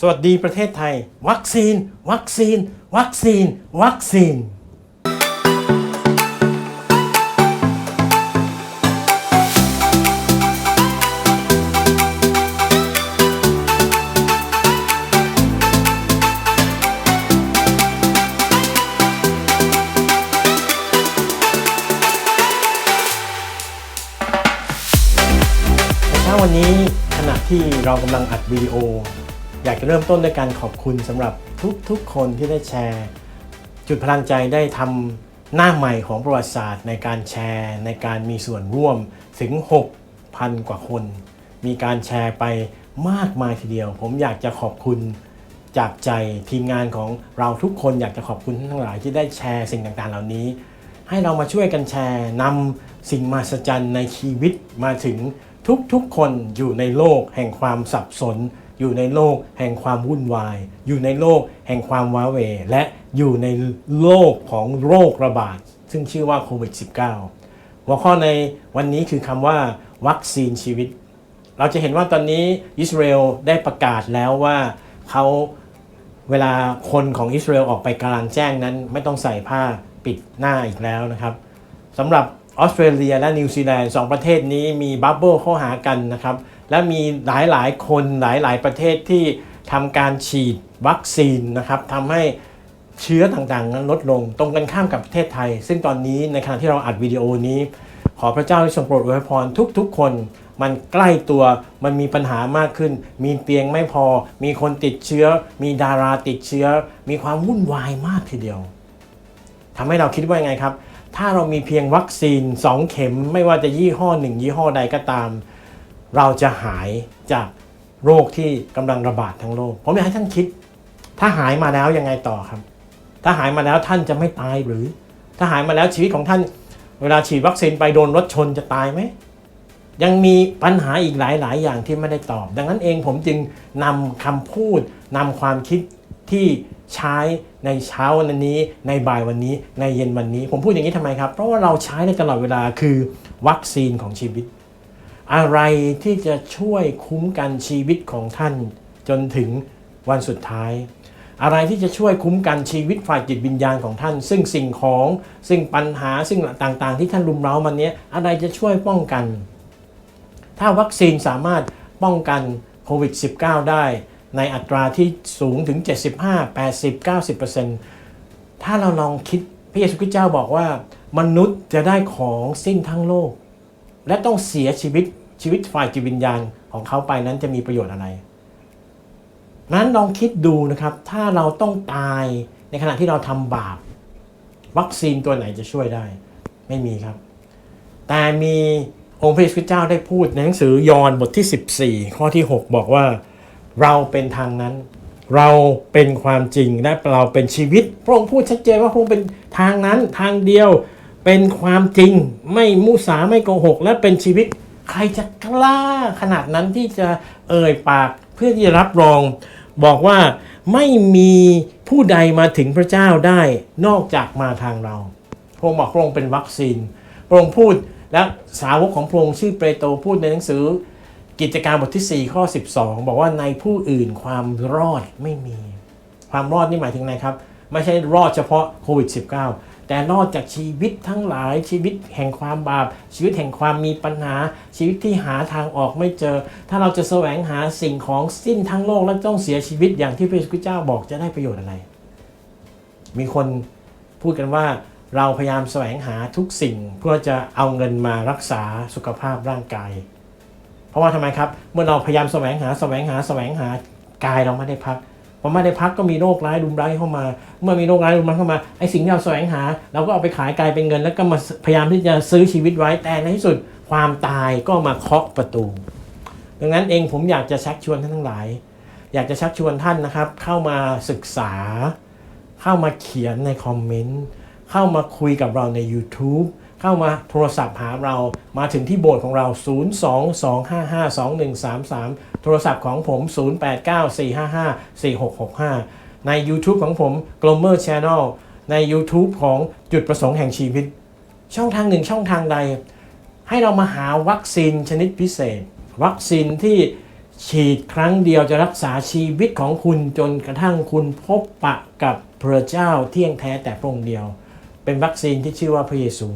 สวัสดีประเทศไทย วัคซีน วัคซีน วัคซีน วัคซีน ในเช้าวันนี้ขณะที่เรากำลังอัดวิดีโอ อยากจะเริ่มต้นด้วยการขอบคุณสำหรับทุกๆคนที่ได้แชร์ จุดพลังใจได้ทำหน้าใหม่ของประวัติศาสตร์ ในการแชร์ ในการมีส่วนร่วมถึง 6,000 กว่าคน มีการแชร์ไปมากมายทีเดียว ผมอยากจะขอบคุณจากใจทีมงานของเราทุกคนอยากจะขอบคุณทั้งหลายที่ได้แชร์สิ่งต่างๆ เหล่านี้ ให้เรามาช่วยกันแชร์นำสิ่งมหัศจรรย์ในชีวิตมาถึงทุกๆคนอยู่ในโลกแห่งความสับสน อยู่ในโลกแห่งความวุ่นวาย อยู่ในโลกแห่งความว้าเหวและอยู่ในโลกของโรคระบาด ซึ่งชื่อว่าโควิด -19 หัวข้อในวันนี้คือคำว่า วัคซีนชีวิต เราจะเห็นว่าตอนนี้อิสราเอลได้ประกาศแล้วว่าเขาเวลาคนของอิสราเอลออกไปกลางแจ้งนั้น ไม่ต้องใส่ผ้าปิดหน้าอีกแล้วนะครับสำหรับออสเตรเลียและนิวซีแลนด์สองประเทศนี้มีบับเบิลเข้าหากันนะครับ และมีหลายๆ คนหลายๆ ประเทศที่ทำการฉีดวัคซีนนะครับทำให้เชื้อต่างๆ นั้นลดลงตรงกันข้ามกับประเทศไทย ซึ่งตอนนี้ในขณะที่เราอัดวิดีโอนี้ ขอพระเจ้าที่ทรงโปรดอวยพรทุกๆ คน มันใกล้ตัวมันมีปัญหามากขึ้น มีเตียงไม่พอ มีคนติดเชื้อ มีดาราติดเชื้อ มีความวุ่นวายมากทีเดียวทำให้เราคิดว่ายังไงครับ ถ้าเรามีเพียงวัคซีน 2 เข็มไม่ว่าจะยี่ห้อหนึ่งยี่ห้อใดก็ตาม เราจะหายจากโรคที่กำลังระบาดทั้งโลก ผมอยากให้ท่านคิด ถ้าหายมาแล้วยังไงต่อครับ ถ้าหายมาแล้วท่านจะไม่ตายหรือ ถ้าหายมาแล้วชีวิตของท่าน เวลาฉีดวัคซีนไปโดนรถชนจะตายไหม ยังมีปัญหาอีกหลาย ๆ อย่างที่ไม่ได้ตอบ ดังนั้นเองผมจึงนำคำพูดนำความคิดที่ใช้ในเช้าวันนี้ ในบ่ายวันนี้ ในเย็นวันนี้ ผมพูดอย่างนี้ทำไมครับ เพราะว่าเราใช้ในตลอดเวลาคือวัคซีนของชีวิต อะไรที่จะช่วยคุ้มกันชีวิตของท่าน จนถึงวันสุดท้าย อะไรที่จะช่วยคุ้มกันชีวิตฝ่ายจิตวิญญาณของท่าน ซึ่งสิ่งของซึ่งปัญหาซึ่งต่างๆ ที่ท่านรุมเร้ามันเนี้ยอะไรจะช่วยป้องกัน ถ้าวัคซีนสามารถป้องกันโควิด -19 ได้ในอัตราที่สูงถึง 75 80 90 ถ้าเราลองคิดพระเยซูคริสต์เจ้าบอกว่ามนุษย์จะได้ของสิ้นทั้งโลก และต้องเสียชีวิตชีวิตฝ่ายจิตวิญญาณของเขาไปนั้นจะมีประโยชน์อะไร นั้นลองคิดดูนะครับ ถ้าเราต้องตายในขณะที่เราทำบาป วัคซีนตัวไหนจะช่วยได้ ไม่มีครับ แต่มีองค์พระเยซูคริสต์เจ้าได้พูดในหนังสือยอห์นบทที่ 14 ข้อที่ 6 บอกว่าเราเป็นทางนั้น เราเป็นความจริงและเราเป็นชีวิต พระองค์พูดชัดเจนว่าพระองค์เป็นทางนั้นทางเดียว เป็นความจริงไม่มุสาไม่โกหก และเป็นชีวิต ใครจะกล้าขนาดนั้นที่จะเอ่ยปากเพื่อที่จะรับรอง บอกว่าไม่มีผู้ใดมาถึงพระเจ้าได้นอกจากมาทางเราพระองค์บอกพระองค์เป็นวัคซีนพระองค์พูดและสาวกของพระองค์ชื่อเปโตรพูดในหนังสือกิจการบทที่ 4 ข้อ 12 บอกว่าในผู้อื่นความรอดไม่มี ความรอดนี่หมายถึงอะไรครับ ไม่ใช่รอดเฉพาะโควิด -19 แต่รอดจากชีวิตทั้งหลายชีวิตแห่งความบาป ชีวิตแห่งความมีปัญหา ชีวิตที่หาทางออกไม่เจอ ถ้าเราจะแสวงหาสิ่งของสิ้นทั้งโลกและต้องเสียชีวิตอย่างที่พระเยซูเจ้าบอกจะได้ประโยชน์อะไร มีคนพูดกันว่าเราพยายามแสวงหาทุกสิ่งเพื่อจะเอาเงินมารักษาสุขภาพร่างกาย เพราะว่าทำไมครับ เมื่อเราพยายามแสวงหาแสวงหาแสวงหากายเราไม่ได้พัก พอไม่ได้พักก็มีโรคร้ายรุมร้ายเข้ามา เมื่อมีโรคร้ายรุมร้ายเข้ามาไอ้สิ่งที่เราแสวงหา เราก็เอาไปขายกลายเป็นเงิน แล้วก็มาพยายามที่จะซื้อชีวิตไว้แต่ในที่สุดความตายก็มาเคาะประตู ดังนั้นเองผมอยากจะชักชวนท่านทั้งหลาย อยากจะชักชวนท่านนะครับ เข้ามาศึกษา เข้ามาเขียนในคอมเมนต์เข้ามาคุยกับเราใน YouTube เข้ามาโทรศัพท์หาเรามาถึงที่โบสถ์ของเรา 022552133 รศัพท์ของผม 0894554665 ใน YouTube ของผม Glomer Channel ใน YouTube ของจุดประสงค์แห่งชีวิต ช่องทางหนึ่งช่องทางใด ให้เรามาหาวัคซีนชนิดพิเศษ วัคซีนที่ฉีดครั้งเดียวจะรักษาชีวิตของคุณจนกระทั่งคุณพบปะกับพระเจ้าเที่ยงแท้แต่พระองค์เดียว เป็นวัคซีนที่ชื่อว่าพระเยซู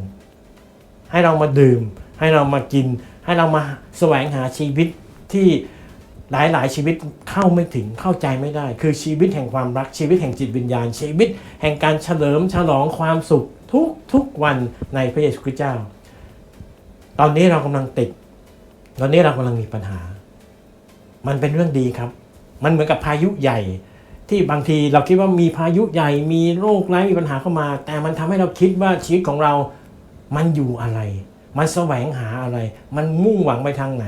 ให้เรามาดื่ม ให้เรามากิน ให้เรามาแสวงหาชีวิตที่ หลายๆชีวิตเข้าไม่ถึงเข้าใจไม่ได้ คือชีวิตแห่งความรักชีวิตแห่งจิตวิญญาณ ชีวิตแห่งการเฉลิมฉลองความสุขทุกทุกวันในพระเยซูคริสต์เจ้า ตอนนี้เรากำลังติด ตอนนี้เรากำลังมีปัญหา มันเป็นเรื่องดีครับ มันเหมือนกับพายุใหญ่ ที่บางทีเราคิดว่ามีพายุใหญ่ มีโรคร้ายมีปัญหาเข้ามา แต่มันทำให้เราคิดว่าชีวิตของเรา มันอยู่อะไร มันแสวงหาอะไร มันมุ่งหวังไปทางไหน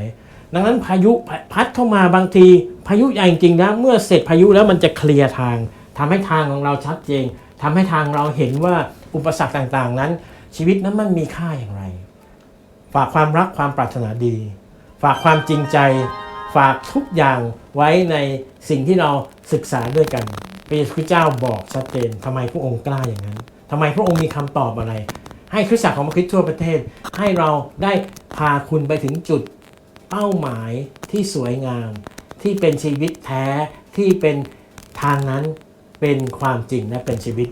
ดังนั้นพายุพัดเข้ามาบางทีพายุใหญ่จริงนะเมื่อเสร็จพายุแล้วมันจะเคลียร์ทางทำให้ทางของเราชัดเจนทำให้ทางเราเห็นว่าอุปสรรคต่างๆ นั้น ชีวิตนั้นมันมีค่าอย่างไร ฝากความรักความปรารถนาดี ฝากความจริงใจ ฝากทุกอย่างไว้ในสิ่งที่เราศึกษาด้วยกันพระเยซูคริสต์เจ้าบอกชัดเจนทำไมพระองค์กล้าอย่างนั้นทำไมพระองค์มีคำตอบอะไร ให้คริสตจักรของพระคริสต์ทั่วประเทศ ให้เราได้พาคุณไปถึงจุด เป้าหมายที่สวยงาม ที่เป็นชีวิตแท้ที่เป็นทางนั้นเป็นความจริงและเป็นชีวิต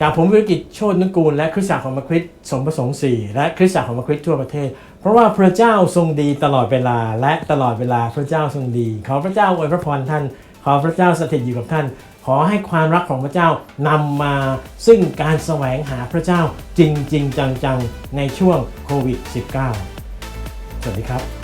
จากผมวิกิจโชตนุกูล และคริสตจักรของมรคริสสมประสงค์สี่และคริสตจักรของมรคริสทั่วประเทศ เพราะว่าพระเจ้าทรงดีตลอดเวลาและตลอดเวลาพระเจ้าทรงดี ขอพระเจ้าอวยพระพรท่าน ขอพระเจ้าสถิตอยู่กับท่าน ขอให้ความรักของพระเจ้านำมา ซึ่งการแสวงหาพระเจ้าจริงๆจังๆ ในช่วงโควิด -19 สวัสดีครับ